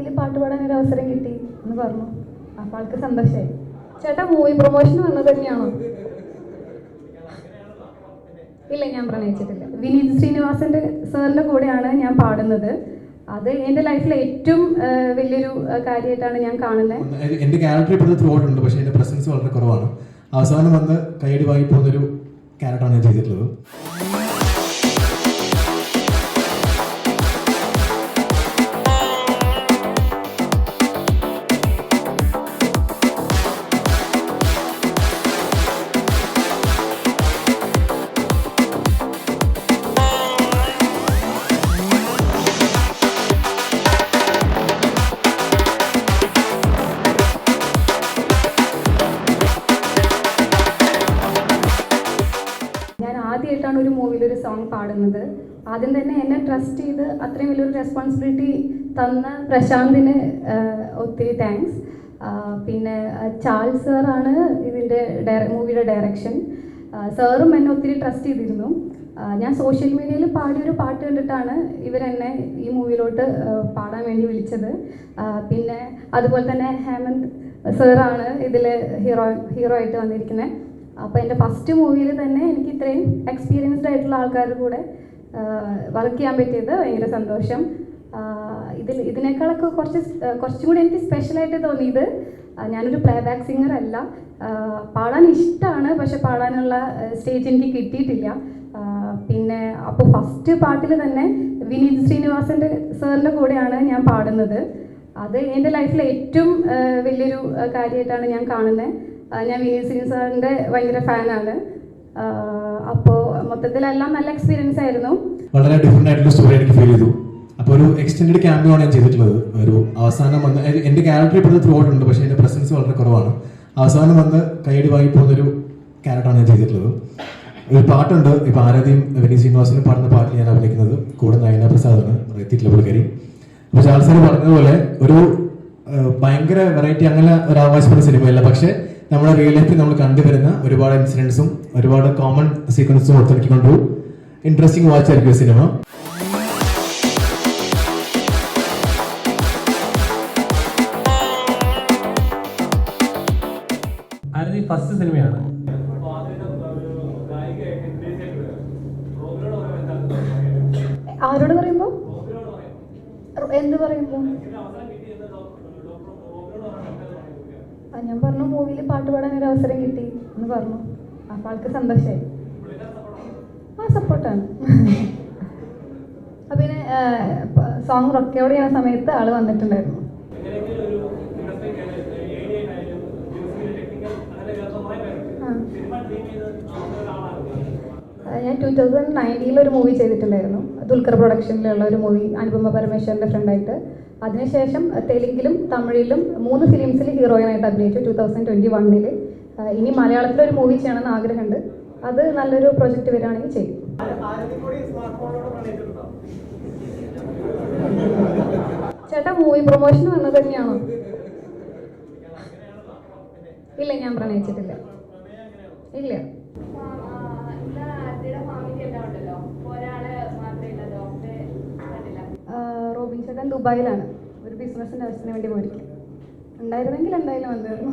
മൂവിയിൽ പാട്ട് പാടാൻ ഒരു അവസരം കിട്ടി എന്ന് പറഞ്ഞു. അപ്പൊ ആൾക്ക് സന്തോഷമായി ചേട്ടാ മൂവി പ്രൊമോഷൻ വന്നത് തന്നെയാണോ? ഇല്ല ഞാൻ പ്രണയിച്ചിട്ടില്ല. വിനീത് ശ്രീനിവാസന്റെ സാറിന്റെ കൂടെയാണ് ഞാൻ പാടുന്നത്. അത് എന്റെ ലൈഫിലെ ഏറ്റവും വലിയൊരു കാര്യമായിട്ടാണ് ഞാൻ കാണുന്നത് എന്റെ ക്യാരക്ടർ ഉണ്ട്. പക്ഷേ എന്റെ പ്രസൻസ് വളരെ കുറവാണ്. അവസാനം വന്ന് കൈയടി വാങ്ങി പോകുന്ന ഒരു ക്യാരക്ടറാണ് ഞാൻ ചെയ്തിട്ടുള്ളത്. മൂവിയിൽ സോങ് പാടുന്നത്. ആദ്യം തന്നെ എന്നെ ട്രസ്റ്റ് ചെയ്ത് അത്രയും വലിയൊരു റെസ്പോൺസിബിലിറ്റി തന്ന പ്രശാന്തിന് ഒത്തിരി താങ്ക്സ് പിന്നെ ചാൾസ് സാറാണ് ഇതിന്റെ മൂവിയുടെ ഡയറക്ഷൻ സാറും എന്നെ ഒത്തിരി ട്രസ്റ്റ് ചെയ്തിരുന്നു. ഞാൻ സോഷ്യൽ മീഡിയയിൽ പാടിയൊരു പാട്ട് കണ്ടിട്ടാണ് ഇവരെന്നെ ഈ മൂവിയിലോട്ട് പാടാൻ വേണ്ടി വിളിച്ചത്. പിന്നെ അതുപോലെ തന്നെ ഹേമന്ത് സാറാണ് ഇതിൽ ഹീറോ ഹീറോ ആയിട്ട് വന്നിരിക്കുന്നത് അപ്പോൾ എന്റെ ഫസ്റ്റ് മൂവിയിൽ തന്നെ എനിക്ക് ഇത്രയും എക്സ്പീരിയൻസ്ഡ് ആയിട്ടുള്ള ആൾക്കാരുടെ കൂടെ വർക്ക് ചെയ്യാൻ പറ്റിയത് ഭയങ്കര സന്തോഷം. ഇതിൽ ഇതിനേക്കാളൊക്കെ കുറച്ച് കുറച്ചും കൂടി എനിക്ക് സ്പെഷ്യലായിട്ട് തോന്നിയത് ഞാനൊരു പ്ലേ ബാക്ക് സിംഗർ അല്ല പാടാൻ ഇഷ്ടമാണ് പക്ഷെ പാടാനുള്ള സ്റ്റേജ് എനിക്ക് കിട്ടിയിട്ടില്ല. പിന്നെ അപ്പോൾ ഫസ്റ്റ് പാട്ടിൽ തന്നെ വിനീത് ശ്രീനിവാസന്റെ സാറിന്റെ കൂടെയാണ് ഞാൻ പാടുന്നത്. അത് എന്റെ ലൈഫിലെ ഏറ്റവും വലിയൊരു കാര്യമായിട്ടാണ് ഞാൻ കാണുന്നത് ഞാൻ വിനീത് സിംഗ് സാറിന്റെ ഭയങ്കര ഫാനാണ്. അപ്പോൾ മൊത്തത്തിലെല്ലാം നല്ല എക്സ്പീരിയൻസ് ആയിരുന്നു. വളരെ ഡിഫറെന്റ് ആയിട്ടുള്ള സ്റ്റോറി എനിക്ക് ഫീൽ ചെയ്തു. അപ്പോൾ ഒരു എക്സ്റ്റെൻഡ് ക്യാമ്പിയോ ഞാൻ ചെയ്തിട്ടുള്ളത്. ഒരു അവസാനം വന്ന് എന്റെ ക്യാരക്ടർ ഇപ്പോഴത്തെ ത്രൂ ഉണ്ട് പക്ഷേ എന്റെ പ്രസൻസ് വളരെ കുറവാണ്. അവസാനം വന്ന് കൈയടി വാങ്ങി പോകുന്നൊരു ക്യാരക്ടറാണ് ഞാൻ ചെയ്തിട്ടുള്ളത്. ഒരു പാട്ടുണ്ട് ഇപ്പോൾ ആരാധ്യം വിനീത് ശ്രീനിവാസനും പാടുന്ന പാട്ടിൽ ഞാൻ അഭിനയിക്കുന്നത് കൂടെ നയന പ്രസാദാണ് എത്തിയിട്ടുള്ള പുള്ളിക്കാരി. അപ്പോൾ ചാൾസാർ പറഞ്ഞതുപോലെ ഒരു ഭയങ്കര വെറൈറ്റി അങ്ങനെ ഒരു ആവാസപ്പെടുന്ന സിനിമയല്ല പക്ഷെ നമ്മുടെ റിയൽ ലൈഫിൽ നമ്മൾ കണ്ടുവരുന്ന ഒരുപാട് ഇൻസിഡൻസും ഒരുപാട് കോമൺ സീക്വൻസും ഒത്തിണക്കിക്കൊണ്ടു ഇൻട്രസ്റ്റിംഗ് വാച്ച് ആയിരിക്കും ഈ സിനിമ ഫസ്റ്റ് സിനിമയാണ് ആരോട് പറയുമ്പോ? എന്ത് പറയുമ്പോൾ ആ ഞാൻ പറഞ്ഞു മൂവിയിൽ പാട്ട് പാടാൻ ഒരു അവസരം കിട്ടി. എന്ന് പറഞ്ഞു. അപ്പം ആൾക്ക് സന്തോഷമായി ആ സപ്പോർട്ടാണ്. അപ്പം പിന്നെ സോങ് റൊക്കയോട് ചെയ്യുന്ന സമയത്ത് ആൾ വന്നിട്ടുണ്ടായിരുന്നു. ഞാൻ ടു തൗസൻഡ് നയന്റീനിൽ ഒരു മൂവി ചെയ്തിട്ടുണ്ടായിരുന്നു. ദുൽഖർ പ്രൊഡക്ഷനിലുള്ള ഒരു മൂവി അനുപമ പരമേശ്വരന്റെ ഫ്രണ്ടായിട്ട് അതിനുശേഷം തെലുങ്കിലും തമിഴിലും മൂന്ന് ഫിലിംസിൽ ഹീറോയിനായിട്ട് അഭിനയിച്ചു ടൂ തൗസൻഡ് ട്വന്റി വണ്ണിൽ ഇനി മലയാളത്തിലൊരു മൂവി ചെയ്യണമെന്ന് ആഗ്രഹമുണ്ട്. അത് നല്ലൊരു പ്രൊജക്റ്റ് വരികയാണെങ്കിൽ ചെയ്യും. ചേട്ടാ മൂവി പ്രൊമോഷൻ വന്നത് തന്നെയാണോ? ഇല്ല ഞാൻ പ്രണയിച്ചിട്ടില്ല. ഇല്ല. റോബിൻ ദുബായിലാണ്. ഒരു ബിസിനസ്സിന്റെ ആവശ്യത്തിന് വേണ്ടി പോയിരിക്കും ഉണ്ടായിരുന്നെങ്കിൽ എന്തായാലും വന്നിരുന്നു